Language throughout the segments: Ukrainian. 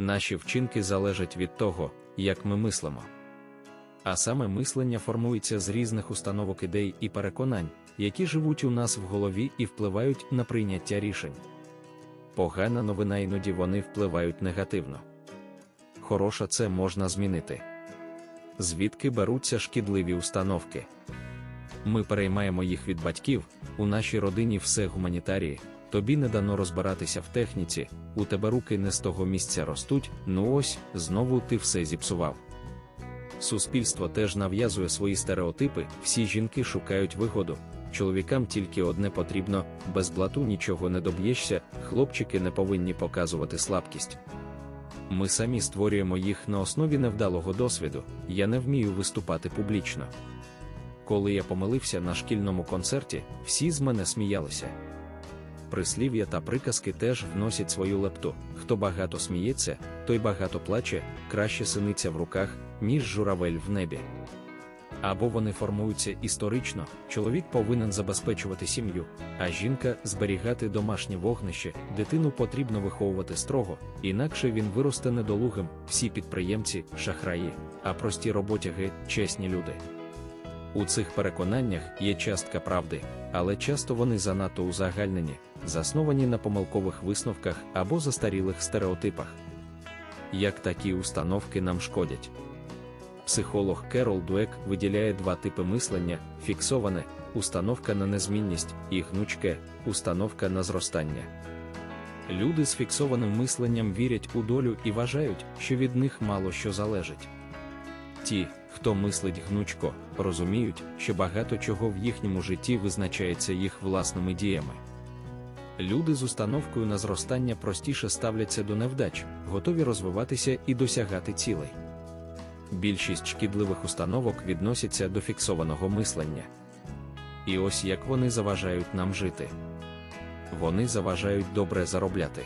Наші вчинки залежать від того, як ми мислимо. А саме мислення формується з різних установок ідей і переконань, які живуть у нас в голові і впливають на прийняття рішень. Погана новина іноді вони впливають негативно. Хороша це можна змінити. Звідки беруться шкідливі установки? Ми переймаємо їх від батьків, у нашій родині все гуманітарії, тобі не дано розбиратися в техніці, у тебе руки не з того місця ростуть, ну ось, знову ти все зіпсував. Суспільство теж нав'язує свої стереотипи, всі жінки шукають вигоду, чоловікам тільки одне потрібно, без блату нічого не доб'єшся, хлопчики не повинні показувати слабкість. Ми самі створюємо їх на основі невдалого досвіду, я не вмію виступати публічно. Коли я помилився на шкільному концерті, всі з мене сміялися. Прислів'я та приказки теж вносять свою лепту. Хто багато сміється, той багато плаче, краще синиця в руках, ніж журавель в небі. Або вони формуються історично, чоловік повинен забезпечувати сім'ю, а жінка зберігати домашнє вогнище, дитину потрібно виховувати строго, інакше він виросте недолугим, всі підприємці, шахраї, а прості роботяги чесні люди. У цих переконаннях є частка правди, але часто вони занадто узагальнені, засновані на помилкових висновках або застарілих стереотипах. Як такі установки нам шкодять? Психолог Керол Дуек виділяє два типи мислення: фіксоване установка на незмінність і гнучке установка на зростання. Люди з фіксованим мисленням вірять у долю і вважають, що від них мало що залежить. Ті, хто мислить гнучко, розуміють, що багато чого в їхньому житті визначається їх власними діями. Люди з установкою на зростання простіше ставляться до невдач, готові розвиватися і досягати цілей. Більшість шкідливих установок відносяться до фіксованого мислення. І ось як вони заважають нам жити. Вони заважають добре заробляти.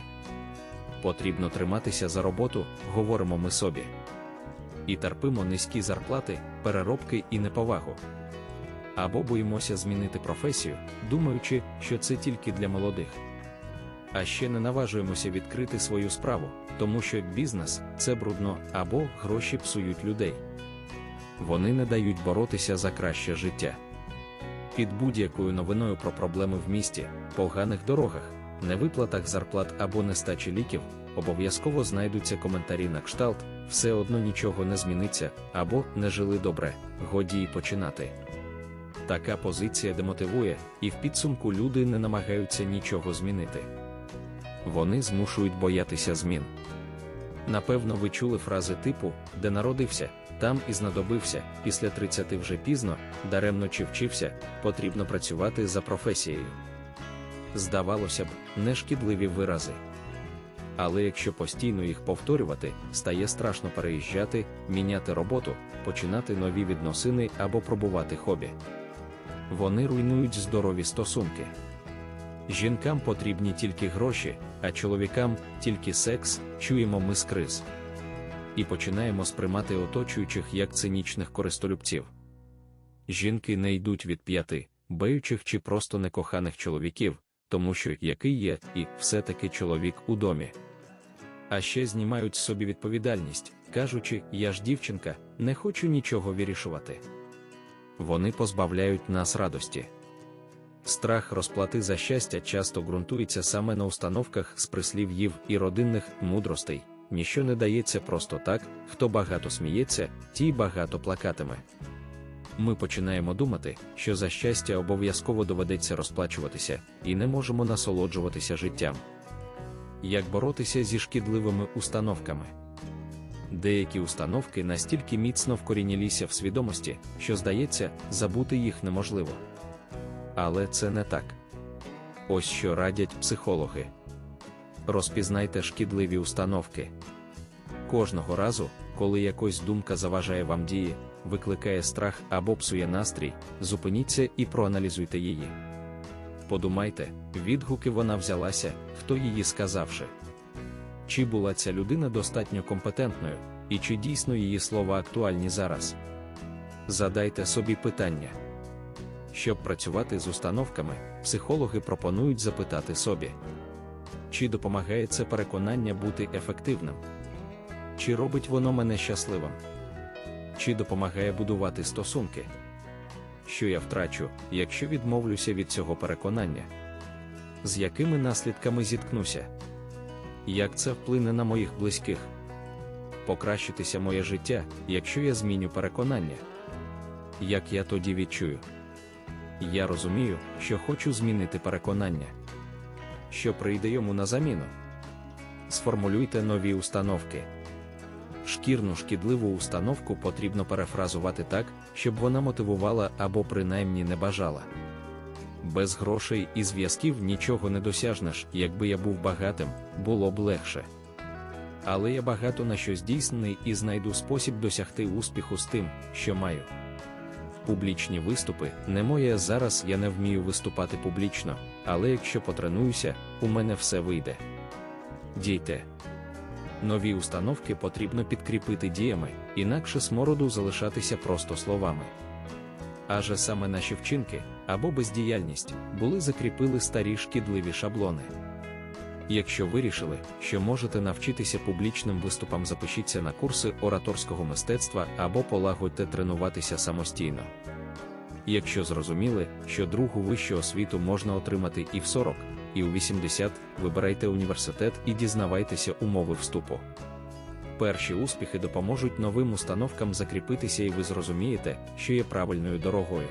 Потрібно триматися за роботу, говоримо ми собі. І терпимо низькі зарплати, переробки і неповагу. Або боїмося змінити професію, думаючи, що це тільки для молодих. А ще не наважуємося відкрити свою справу, тому що бізнес це брудно або гроші псують людей. Вони не дають боротися за краще життя. Під будь-якою новиною про проблеми в місті, поганих дорогах, невиплатах зарплат або нестачі ліків, обов'язково знайдуться коментарі на кшталт, все одно нічого не зміниться, або не жили добре, годі й починати. Така позиція демотивує, і в підсумку люди не намагаються нічого змінити. Вони змушують боятися змін. Напевно, ви чули фрази типу, де народився, там і знадобився, після 30 вже пізно, даремно чи вчився, потрібно працювати за професією. Здавалося б, нешкідливі вирази. Але якщо постійно їх повторювати, стає страшно переїжджати, міняти роботу, починати нові відносини або пробувати хобі. Вони руйнують здорові стосунки. Жінкам потрібні тільки гроші, а чоловікам тільки секс, чуємо ми з криз. І починаємо сприймати оточуючих як цинічних користолюбців. Жінки не йдуть від п'яти, беючих чи просто некоханих чоловіків, тому що який є, і все-таки чоловік у домі. А ще знімають собі відповідальність, кажучи, я ж дівчинка, не хочу нічого вирішувати. Вони позбавляють нас радості. Страх розплати за щастя часто ґрунтується саме на установках з прислів'їв і родинних мудростей. Ніщо не дається просто так, хто багато сміється, тій багато плакатиме. Ми починаємо думати, що за щастя обов'язково доведеться розплачуватися, і не можемо насолоджуватися життям. Як боротися зі шкідливими установками? Деякі установки настільки міцно вкорінілися в свідомості, що здається, забути їх неможливо. Але це не так. Ось що радять психологи. Розпізнайте шкідливі установки. Кожного разу, коли якась думка заважає вам дії, викликає страх або псує настрій, зупиніться і проаналізуйте її. Подумайте, відгуки вона взялася, хто її сказавши. Чи була ця людина достатньо компетентною, і чи дійсно її слова актуальні зараз? Задайте собі питання. Щоб працювати з установками, психологи пропонують запитати собі, чи допомагає це переконання бути ефективним. Чи робить воно мене щасливим? Чи допомагає будувати стосунки? Що я втрачу, якщо відмовлюся від цього переконання? З якими наслідками зіткнуся? Як це вплине на моїх близьких? Покращитися моє життя, якщо я зміню переконання? Як я тоді відчую? Я розумію, що хочу змінити переконання. Що прийде йому на заміну? Сформулюйте нові установки. Шкірну шкідливу установку потрібно перефразувати так, щоб вона мотивувала або принаймні не бажала. Без грошей і зв'язків нічого не досяжнеш, якби я був багатим, було б легше. Але я багато на що здійснений і знайду спосіб досягти успіху з тим, що маю. Публічні виступи не моє зараз я не вмію виступати публічно, але якщо потренуюся, у мене все вийде. Дійте. Нові установки потрібно підкріпити діями, інакше смороду залишатися просто словами. Аже саме наші вчинки або бездіяльність були закріпили старі шкідливі шаблони. Якщо вирішили, що можете навчитися публічним виступам, запишіться на курси ораторського мистецтва або полагодьте тренуватися самостійно. Якщо зрозуміли, що другу вищу освіту можна отримати і в 40, і у 80, вибирайте університет і дізнавайтеся умови вступу. Перші успіхи допоможуть новим установкам закріпитися, і ви зрозумієте, що є правильною дорогою.